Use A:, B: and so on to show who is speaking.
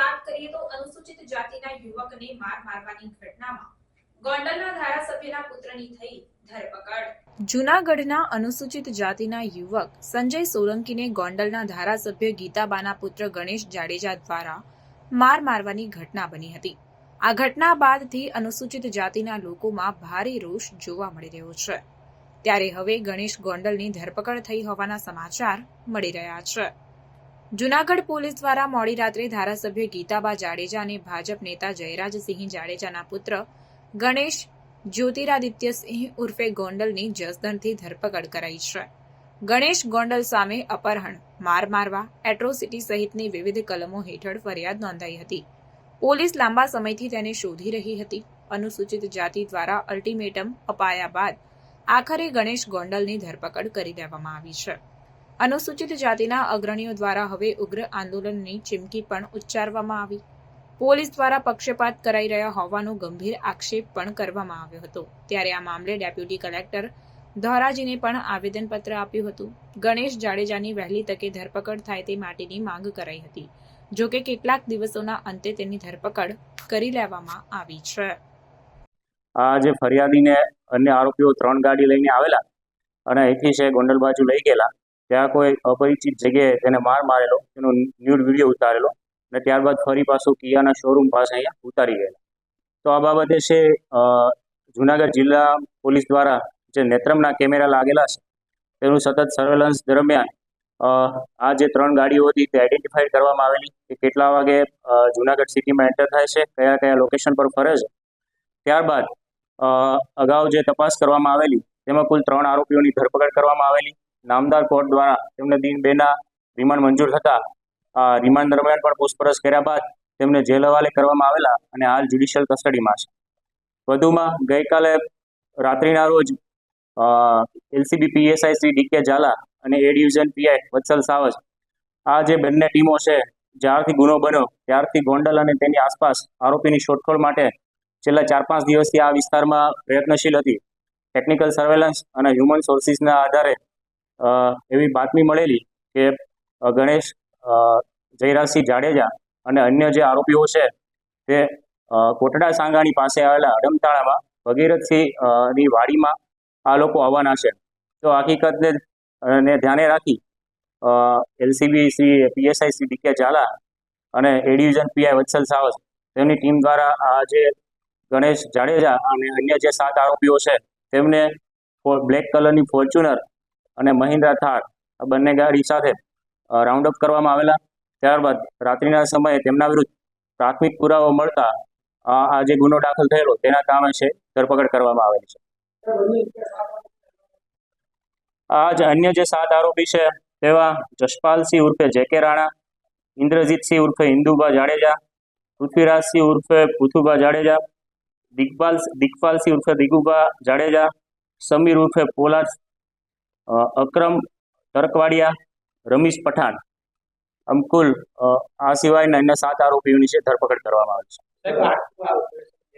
A: વાત કરીએ તો અનુસૂચિત જાતિના યુવકને માર મારવાની ઘટનામાં ગોંડલના ધારાસભ્યના પુત્રની થઈ ધરપકડ. અનુસૂચિત જાતિના યુવક સંજય સોલંકીને ગોંડલના ધારાસભ્ય ગીતાબાના પુત્ર ગણેશ જાડેજા દ્વારા માર મારવાની ઘટના બની હતી. આ ઘટના બાદથી અનુસૂચિત જાતિના લોકોમાં ભારે રોષ જોવા મળી રહ્યો છે. ત્યારે હવે ગણેશ ગોંડલની ધરપકડ થઈ હોવાના સમાચાર મળી રહ્યા છે. જૂનાગઢ પોલીસ દ્વારા મોડી રાત્રે ધારાસભ્ય ગીતાબા જાડેજા અને ભાજપ નેતા જયરાજસિંહ જાડેજાના પુત્ર ગણેશ જ્યોતિરાદિત્યસિંહ ઉર્ફે ગોંડલની જસદણથી ધરપકડ કરાઈ છે. ગણેશ ગોંડલ સામે અપહરણ, માર મારવા, એટ્રોસિટી સહિતની વિવિધ કલમો હેઠળ ફરિયાદ નોંધાઈ હતી. પોલીસ લાંબા સમયથી તેને શોધી રહી હતી. અનુસૂચિત જાતિ દ્વારા અલ્ટિમેટમ અપાયા બાદ આખરે ગણેશ ગોંડલની ધરપકડ કરી દેવામાં આવી છે. અનુસૂચિત જાતિના અગ્રણીઓ દ્વારા હવે ઉગ્ર આંદોલનની ચીમકી પણ ઉચ્ચારવામાં આવી. પોલીસ દ્વારા પક્ષપાત કરાઈ રહ્યા હોવાનો ગંભીર આક્ષેપ પણ કરવામાં આવ્યો હતો. ત્યારે આ મામલે ડેપ્યુટી કલેક્ટર ધોરાજીને પણ આવેદનપત્ર આપ્યું હતું. ગણેશ જાડેજાની વહેલી તકે ધરપકડ થાય તે માટેની માંગ કરાઈ હતી. જોકે કેટલાક દિવસોના અંતે તેની ધરપકડ કરી લેવામાં આવી છે.
B: આ ફરિયાદીને અન્ય આરોપીઓ ત્રણ ગાડી લઈને આવેલા અને અહીંથી છે ગોંડલ બાજુ લઈ ગયેલા ત્યાં કોઈ અપરિચિત જગ્યાએ તેને માર મારેલો, તેનો ન્યૂડ વીડિયો ઉતારેલો અને ત્યારબાદ ફરી પાછું કિયાના શોરૂમ પાસે અહીંયા ઉતારી ગયેલા. તો આ બાબતે છે જુનાગઢ જિલ્લા પોલીસ દ્વારા જે નેત્રમના કેમેરા લાગેલા છે, તેનું સતત સર્વેલન્સ દરમિયાન આ જે ત્રણ ગાડીઓ હતી તે આઈડેન્ટિફાઈડ કરવામાં આવેલી કે કેટલા વાગે જુનાગઢ સિટીમાં એન્ટર થાય છે, કયા કયા લોકેશન પર ફરે છે. ત્યારબાદ અગાઉ જે તપાસ કરવામાં આવેલી, તેમાં કુલ ત્રણ આરોપીઓની ધરપકડ કરવામાં આવેલી નામદાર કોર્ટ દ્વારા તેમને દિન બેના રિમાન્ડ મંજૂર થતા રિમાન્ડ દરમિયાન પણ પૂછપરછ કર્યા બાદ તેમને જેલ હવાલે કરવામાં આવેલા અને હાલ જ્યુડિશિયલ કસ્ટડીમાં છે. વધુમાં ગઈકાલે રાત્રિના રોજ LCB PSI Shri DK Jhala અને એ ડિવિઝન પીઆઈ વત્સલ સાવજ, આ જે બંને ટીમો છે, જ્યારથી ગુનો બન્યો, ત્યારથી ગોંડલ અને તેની આસપાસ આરોપીની શોધખોળ માટે છેલ્લા ચાર પાંચ દિવસથી આ વિસ્તારમાં પ્રયત્નશીલ હતી. ટેકનિકલ સર્વેલન્સ અને હ્યુમન સોર્સિસના આધારે એવી બાતમી મળેલી કે ગણેશ જયરાજસિંહ જાડેજા અને અન્ય જે આરોપીઓ છે, તે કોટડા સાંગાણી પાસે આવેલા અડમતાળામાં ભગીરથસિંહની વાડીમાં આ લોકો આવવાના છે. તો હકીકતને, ને ધ્યાને રાખી LCB Shri, PSI Shri DK Jhala અને એ પીઆઈ વત્સલ સાવસ તેમની ટીમ દ્વારા આ જે ગણેશ જાડેજા અને અન્ય જે સાત આરોપીઓ છે, તેમને બ્લેક કલરની ફોર્ચ્યુનર અને મહિન્દ્રા થાર આ બંને ગાડી સાથે રાઉન્ડઅપ કરવામાં આવેલા. ત્યારબાદ રાત્રિના સમયે તેમના વિરુદ્ધ પ્રાથમિક પુરાવો મળતા આ જે ગુનો દાખલ થયેલો તેના કામે છે, ધરપકડ કરવામાં આવેલી છે. આ જ અન્ય જે સાત આરોપી છે, તેવા જશપાલસિંહ ઉર્ફે જેકે રાણા, ઇન્દ્રજીતસિંહ ઉર્ફે હિન્દુભા જાડેજા, પૃથ્વીરાજસિંહ ઉર્ફે પુથુબા જાડેજા, દિગ્પાલ, દિગપાલસિંહ ઉર્ફે દિગુબા જાડેજા, સમીર ઉર્ફે પોલાદ અકરમ તરકવાડિયા રમીશ પઠાણ. અમકુલ આ સિવાયના અન્ય સાત આરોપીઓની છે, ધરપકડ કરવામાં આવી છે.